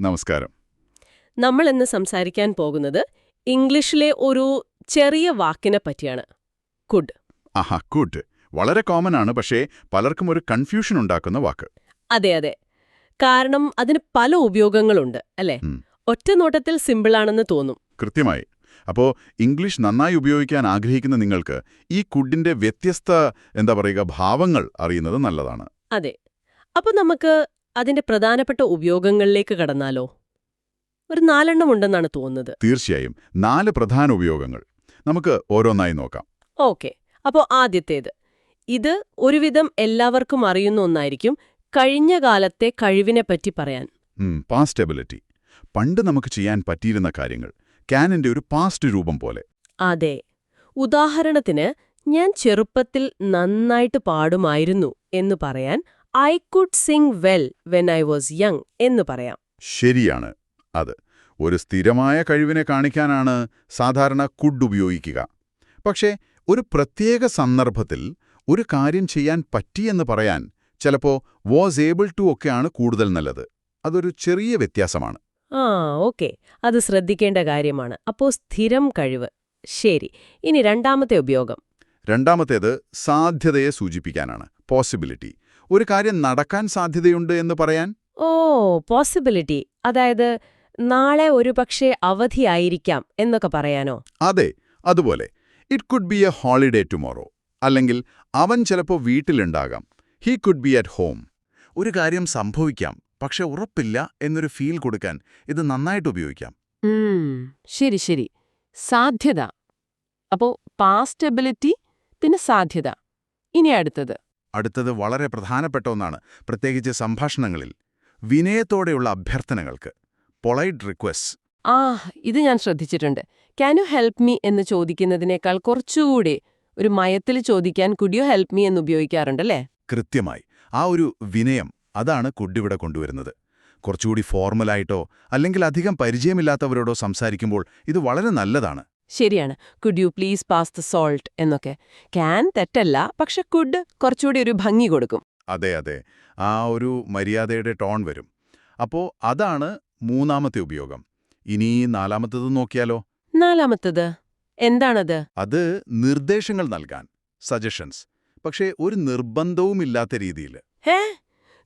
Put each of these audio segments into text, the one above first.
നമസ്കാരം. നമ്മൾ ഇന്ന് സംസാരിക്കാൻ പോകുന്നത് ഇംഗ്ലീഷിലെ ഒരു ചെറിയ വാക്കിനെ പറ്റിയാണ്. കുഡ് ആഹാ കുഡ് വളരെ കോമൺ ആണ് പക്ഷേ പലർക്കും ഒരു കൺഫ്യൂഷൻ ഉണ്ടാക്കുന്ന വാക്ക്. അതെ അതെ. കാരണം അതിന് പല ഉപയോഗങ്ങളുണ്ട് അല്ലേ. ഒറ്റ നോട്ടത്തിൽ സിമ്പിളാണെന്ന് തോന്നും. കൃത്യമായി. അപ്പോൾ ഇംഗ്ലീഷ് നന്നായി ഉപയോഗിക്കാൻ ആഗ്രഹിക്കുന്ന നിങ്ങൾക്ക് ഈ കുഡിന്റെ വ്യത്യസ്ത എന്താ പറയുക ഭാവങ്ങൾ അറിയുന്നത് നല്ലതാണ്. അതെ. അപ്പൊ നമുക്ക് അതിന്റെ പ്രധാനപ്പെട്ട ഉപയോഗങ്ങളിലേക്ക് കടന്നാലോ? ഒരു നാലെണ്ണം ഉണ്ടെന്നാണ് തോന്നുന്നത്. തീർച്ചയായും. നാല് പ്രധാന ഉപയോഗങ്ങൾ. നമുക്ക് ഓരോന്നായി നോക്കാം. ഓക്കെ. അപ്പോൾ ആദ്യത്തേത്. ഇത് ഒരുവിധം എല്ലാവർക്കും അറിയുന്ന ഒന്നായിരിക്കും. കഴിഞ്ഞ കാലത്തെ കഴിവിനെപ്പറ്റി പറയാൻ. പാസ്റ്റ് എബിലിറ്റി പണ്ട് നമുക്ക് ചെയ്യാൻ പറ്റിയിരുന്ന കാര്യങ്ങൾ. ക്യാനിന്റെ ഒരു പാസ്റ്റ് രൂപം പോലെ. അതെ. ഉദാഹരണത്തിന് ഞാൻ ചെറുപ്പത്തിൽ നന്നായിട്ട് പാടുമായിരുന്നു എന്ന് പറയാൻ I could sing well when I was young എന്ന് പറയാം. ശരിയാണ് അത്. ഒരു സ്ഥിരമായ കഴിവിനെ കാണിക്കാനാണ് സാധാരണ കുഡ് ഉപയോഗിക്കുക. പക്ഷേ ഒരു പ്രത്യേക സന്ദർഭത്തിൽ ഒരു കാര്യം ചെയ്യാൻ പറ്റിയെന്ന് പറയാൻ ചിലപ്പോ വാസ് ഏബിൾ ടു ഒക്കെയാണ് കൂടുതൽ നല്ലത്. അതൊരു ചെറിയ വ്യത്യാസമാണ്. ആ ഓക്കെ. അത് ശ്രദ്ധിക്കേണ്ട കാര്യമാണ്. അപ്പോ സ്ഥിരം കഴിവ്. ശരി. ഇനി രണ്ടാമത്തെ ഉപയോഗം. രണ്ടാമത്തേത് സാധ്യതയെ സൂചിപ്പിക്കാനാണ്. പോസിബിലിറ്റി ഒരു കാര്യം നടക്കാൻ സാധ്യതയുണ്ട് എന്ന് പറയാൻ? ഓ പോസിബിലിറ്റി അതായത് നാളെ ഒരു പക്ഷേ അവധിയായിരിക്കാം എന്നൊക്കെ പറയാനോ? അതെ അതുപോലെ. It could be a holiday tomorrow അല്ലെങ്കിൽ അവൻ ചിലപ്പോൾ വീട്ടിലുണ്ടാകാം. He could be at home ഒരു കാര്യം സംഭവിക്കാം പക്ഷെ ഉറപ്പില്ല എന്നൊരു ഫീൽ കൊടുക്കാൻ ഇത് നന്നായിട്ട് ഉപയോഗിക്കാം. ശരി ശരി. സാധ്യത. അപ്പോ പാസ്റ്റ് എബിലിറ്റി പിന്നെ സാധ്യത. ഇനി അടുത്തത്. അടുത്തത് വളരെ പ്രധാനപ്പെട്ട ഒന്നാണ് പ്രത്യേകിച്ച് സംഭാഷണങ്ങളിൽ. വിനയത്തോടെയുള്ള അഭ്യർത്ഥനകൾക്ക് പൊളൈറ്റ് റിക്വസ്റ്റ് ആ ഇത് ഞാൻ ശ്രദ്ധിച്ചിട്ടുണ്ട്. ക്യാൻ യു ഹെൽപ്പ് മീ എന്ന് ചോദിക്കുന്നതിനേക്കാൾ കുറച്ചുകൂടി ഒരു മയത്തിൽ ചോദിക്കാൻ കുഡ് യു ഹെൽപ്പ് മീ എന്ന് ഉപയോഗിക്കാറുണ്ടല്ലേ കൃത്യമായി. ആ ഒരു വിനയം അതാണ് കുഡിവിടെ കൊണ്ടുവരുന്നത്. കുറച്ചുകൂടി ഫോർമലായിട്ടോ അല്ലെങ്കിൽ അധികം പരിചയമില്ലാത്തവരോടോ സംസാരിക്കുമ്പോൾ ഇത് വളരെ നല്ലതാണ്. ശരിയാണ്. Could you please pass the salt എന്നൊക്കെ. ക്യാൻ തെറ്റല്ല പക്ഷെ കുഡ് കുറച്ചുകൂടി ഒരു ഭംഗി കൊടുക്കും. അതെ അതെ. ആ ഒരു മര്യാദയുടെ ടോൺ വരും. അപ്പോ അതാണ് മൂന്നാമത്തെ ഉപയോഗം. ഇനി നാലാമത്തത് നോക്കിയാലോ? നാലാമത്തത്. എന്താണത്? അത് നിർദ്ദേശങ്ങൾ നൽകാൻ സജഷൻസ് പക്ഷേ ഒരു നിർബന്ധവുമില്ലാത്ത രീതിയിൽ. ഹേ?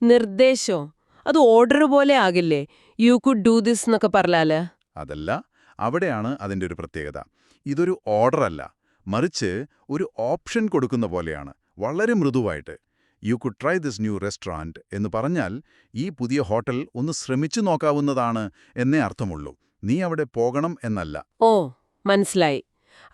നിർദ്ദേശോ? അത് ഓർഡർ പോലെ ആകില്ലേ? യു കുഡ് ഡു ദിസ് എന്നൊക്കെ പറഞ്ഞാൽ. അതല്ല. അവിടെയാണ് അതിന്റെ ഒരു പ്രത്യേകത. ഇതൊരു ഓർഡറല്ല. മറിച്ച് ഒരു ഓപ്ഷൻ കൊടുക്കുന്ന പോലെയാണ്. വളരെ മൃദുവായിട്ട്. You could try this new restaurant എന്ന് പറഞ്ഞാൽ ഈ പുതിയ ഹോട്ടൽ ഒന്ന് ശ്രമിച്ചു നോക്കാവുന്നതാണ് എന്നേ അർത്ഥമുള്ളൂ. നീ അവിടെ പോകണം എന്നല്ല. ഓ മനസ്സിലായി.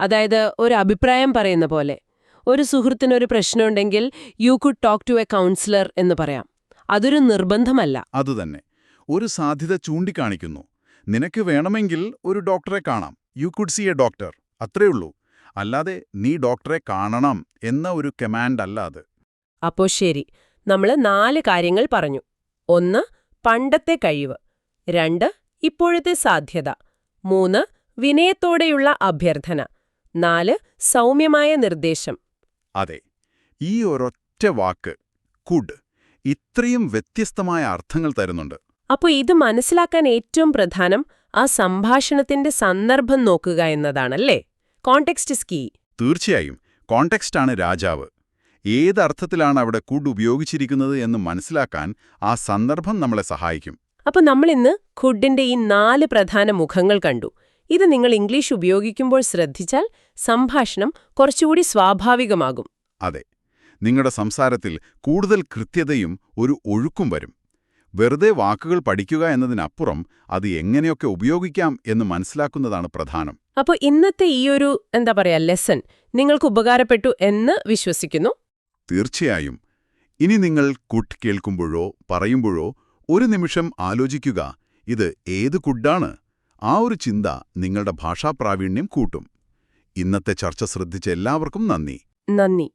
അതായത് ഒരു അഭിപ്രായം പറയുന്ന പോലെ. ഒരു സുഹൃത്തിനൊരു പ്രശ്നമുണ്ടെങ്കിൽ you could talk to a counsellor എന്ന് പറയാം. അതൊരു നിർബന്ധമല്ല. അതുതന്നെ. ഒരു സാധ്യത ചൂണ്ടിക്കാണിക്കുന്നു. നിനക്ക് വേണമെങ്കിൽ ഒരു ഡോക്ടറെ കാണാം. You could see a doctor അത്രയുള്ളൂ അല്ലാതെ നീ ഡോക്ടറെ കാണണം എന്ന ഒരു കമാൻഡ് അല്ല അത്. അപ്പോ ശരി. നമ്മൾ നാല് കാര്യങ്ങൾ പറഞ്ഞു. ഒന്ന് പണ്ടത്തെ കഴിവ്. രണ്ട് ഇപ്പോഴത്തെ സാധ്യത. മൂന്ന് വിനയത്തോടെയുള്ള അഭ്യർത്ഥന. നാല് സൗമ്യമായ നിർദ്ദേശം. അതെ. ഈ ഒരൊറ്റ വാക്ക് കുഡ് ഇത്രയും വ്യത്യസ്തമായ അർത്ഥങ്ങൾ തരുന്നുണ്ട്. അപ്പോ ഇത് മനസ്സിലാക്കാൻ ഏറ്റവും പ്രധാനം ആ സംഭാഷണത്തിന്റെ സന്ദർഭം നോക്കുക എന്നതാണല്ലേ? കോണ്ടെക്സ്റ്റ് ഇസ് കീ തീർച്ചയായും. കോണ്ടെക്സ്റ്റാണ് രാജാവ്. ഏതർത്ഥത്തിലാണ് അവിടെ കുഡ് ഉപയോഗിച്ചിരിക്കുന്നത് എന്ന് മനസ്സിലാക്കാൻ ആ സന്ദർഭം നമ്മളെ സഹായിക്കും. അപ്പോൾ നമ്മളിന്ന് ഖുഡിന്റെ ഈ നാല് പ്രധാന മുഖങ്ങൾ കണ്ടു. ഇത് നിങ്ങൾ ഇംഗ്ലീഷ് ഉപയോഗിക്കുമ്പോൾ ശ്രദ്ധിച്ചാൽ സംഭാഷണം കുറച്ചുകൂടി സ്വാഭാവികമാകും. അതെ. നിങ്ങളുടെ സംസാരത്തിൽ കൂടുതൽ കൃത്യതയും ഒരു ഒഴുക്കും വരും. വെറുതെ വാക്കുകൾ പഠിക്കുക എന്നതിനപ്പുറം അത് എങ്ങനെയൊക്കെ ഉപയോഗിക്കാം എന്ന് മനസ്സിലാക്കുന്നതാണ് പ്രധാനം. അപ്പോൾ ഇന്നത്തെ ഈ ഒരു എന്താ പറയാ ലെസൺ നിങ്ങൾക്ക് ഉപകാരപ്പെട്ടു എന്ന് വിശ്വസിക്കുന്നു. തീർച്ചയായും. ഇനി നിങ്ങൾ കുട്ട് കേൾക്കുമ്പോഴോ പറയുമ്പോഴോ ഒരു നിമിഷം ആലോചിക്കുക ഇത് ഏത് കുഡാണ് ആ ഒരു ചിന്ത നിങ്ങളുടെ ഭാഷാപ്രാവീണ്യം കൂട്ടും. ഇന്നത്തെ ചർച്ച ശ്രദ്ധിച്ച എല്ലാവർക്കും നന്ദി. നന്ദി.